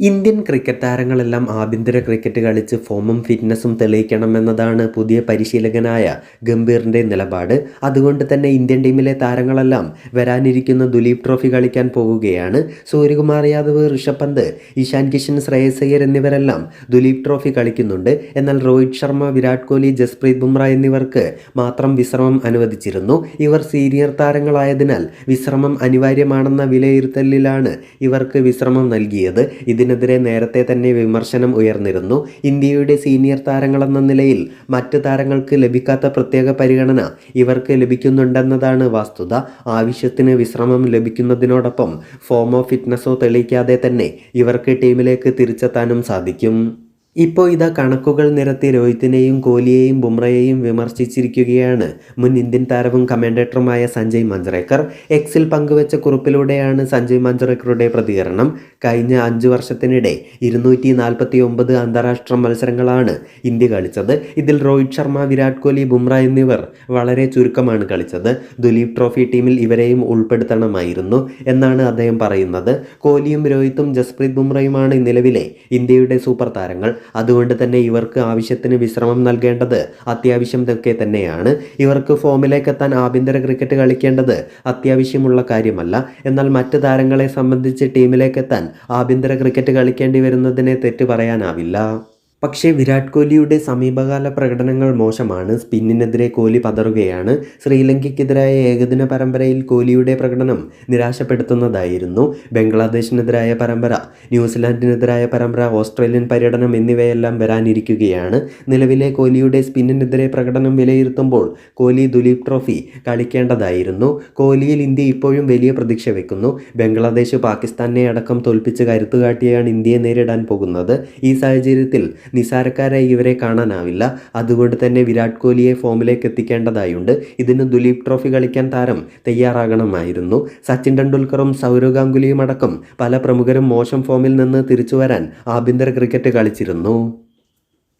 Indian cricket താരങ്ങളെല്ലാം ആഭ്യന്തര cricket കളിച്ച് ഫോമും ഫിറ്റ്നസും തെളിയിക്കണമെന്നതാണ് പുതിയ പരിശീലകനായ ഗംഭീറിന്റെ നിലപാട്. അതുകൊണ്ട് തന്നെ ഇന്ത്യൻ ടീമിലെ താരങ്ങളെല്ലാം വരാനിരിക്കുന്ന ദുലീപ് ട്രോഫി കളിക്കാൻ പോവുകയാണ് സൂര്യകുമാർ യാദവ് ഋഷഭ് പന്ത് ഇഷാൻ കിഷൻ ശ്രേയസ് അയ്യർ എന്നിവരെല്ലാം ദുലീപ് ട്രോഫി കളിക്കുന്നുണ്ട്. എന്നാൽ രോഹിത് ശർമ്മ വിരാട് കോഹ്ലി ജസ്പ്രീത് ബുംറ എന്നിവർക്ക് മാത്രം വിശ്രമം അനുവദിച്ചിരുന്നു. ഇവർ സീനിയർ താരങ്ങളായതിനാൽ വിശ്രമം അനിവാര്യമാണെന്ന വിലയിരുത്തലിലാണ് ഇവർക്ക് വിശ്രമം നൽകിയത്. ഇതിനെതിരെ നേരത്തെ തന്നെ വിമർശനം ഉയർന്നിരുന്നു. ഇന്ത്യയുടെ സീനിയർ താരങ്ങളെന്ന നിലയിൽ മറ്റ് താരങ്ങൾക്ക് ലഭിക്കാത്ത പ്രത്യേക പരിഗണന ഇവർക്ക് ലഭിക്കുന്നുണ്ടെന്നതാണ് വസ്തുത. ആവശ്യത്തിന് വിശ്രമം ലഭിക്കുന്നതിനോടൊപ്പം ഫോമോ ഫിറ്റ്നസോ തെളിയിക്കാതെ തന്നെ ഇവർക്ക് ടീമിലേക്ക് തിരിച്ചെത്താനും സാധിക്കും. ഇപ്പോൾ ഇതാ കണക്കുകൾ നിരത്തി രോഹിത്തിനെയും കോഹ്ലിയെയും ബുംറയെയും വിമർശിച്ചിരിക്കുകയാണ് മുൻ ഇന്ത്യൻ താരവും കമാൻഡേറ്ററുമായ സഞ്ജയ് മഞ്ജറേക്കർ എക്സിൽ പങ്കുവച്ച കുറിപ്പിലൂടെയാണ് സഞ്ജയ് മഞ്ജറേക്കറുടെ പ്രതികരണം. കഴിഞ്ഞ അഞ്ചു വർഷത്തിനിടെ ഇരുന്നൂറ്റി നാൽപ്പത്തി ഒമ്പത് അന്താരാഷ്ട്ര മത്സരങ്ങളാണ് ഇന്ത്യ കളിച്ചത്. ഇതിൽ രോഹിത് ശർമ്മ വിരാട് കോഹ്ലി ബുംറ എന്നിവർ വളരെ ചുരുക്കമാണ് കളിച്ചത്. ദുലീപ് ട്രോഫി ടീമിൽ ഇവരെയും ഉൾപ്പെടുത്തണമായിരുന്നു എന്നാണ് അദ്ദേഹം പറയുന്നത്. കോഹ്ലിയും രോഹിത്തും ജസ്പ്രീത് ബുംറയുമാണ് നിലവിലെ ഇന്ത്യയുടെ സൂപ്പർ താരങ്ങൾ. അതുകൊണ്ട് തന്നെ ഇവർക്ക് ആവശ്യത്തിന് വിശ്രമം നൽകേണ്ടത് അത്യാവശ്യം ഒക്കെ തന്നെയാണ്. ഇവർക്ക് ഫോമിലേക്ക് എത്താൻ ആഭ്യന്തര ക്രിക്കറ്റ് കളിക്കേണ്ടത് അത്യാവശ്യമുള്ള കാര്യമല്ല. എന്നാൽ മറ്റ് താരങ്ങളെ സംബന്ധിച്ച് ടീമിലേക്ക് എത്താൻ ആഭ്യന്തര ക്രിക്കറ്റ് കളിക്കേണ്ടി വരുന്നതിനെ തെറ്റ് പറയാനാവില്ല. പക്ഷേ വിരാട് കോഹ്ലിയുടെ സമീപകാല പ്രകടനങ്ങൾ മോശമാണ്. സ്പിന്നിനെതിരെ കോഹ്ലി പതറുകയാണ്. ശ്രീലങ്കയ്ക്കെതിരായ ഏകദിന പരമ്പരയിൽ കോഹ്ലിയുടെ പ്രകടനം നിരാശപ്പെടുത്തുന്നതായിരുന്നു. ബംഗ്ലാദേശിനെതിരായ പരമ്പര ന്യൂസിലാൻഡിനെതിരായ പരമ്പര ഓസ്ട്രേലിയൻ പര്യടനം എന്നിവയെല്ലാം വരാനിരിക്കുകയാണ്. നിലവിലെ കോഹ്ലിയുടെ സ്പിന്നിനെതിരെ പ്രകടനം വിലയിരുത്തുമ്പോൾ കോഹ്ലി ദുലീപ് ട്രോഫി കളിക്കേണ്ടതായിരുന്നു. കോഹ്ലിയിൽ ഇന്ത്യ ഇപ്പോഴും വലിയ പ്രതീക്ഷ വെക്കുന്നു. ബംഗ്ലാദേശ് പാകിസ്ഥാനെ അടക്കം തോൽപ്പിച്ച് കരുത്തുകാട്ടിയാണ് ഇന്ത്യയെ നേരിടാൻ പോകുന്നത്. ഈ സാഹചര്യത്തിൽ നിസാരക്കാരായി ഇവരെ കാണാനാവില്ല. അതുകൊണ്ട് തന്നെ വിരാട് കോഹ്ലിയെ ഫോമിലേക്ക് എത്തിക്കേണ്ടതായുണ്ട്. ഇതിന് ദുലീപ് ട്രോഫി കളിക്കാൻ താരം തയ്യാറാകണമായിരുന്നു. സച്ചിൻ ടെണ്ടുൽക്കറും സൗരവ് ഗാംഗുലിയും അടക്കം പല പ്രമുഖരും മോശം ഫോമിൽ നിന്ന് തിരിച്ചു വരാൻ ആഭ്യന്തര ക്രിക്കറ്റ് കളിച്ചിരുന്നു.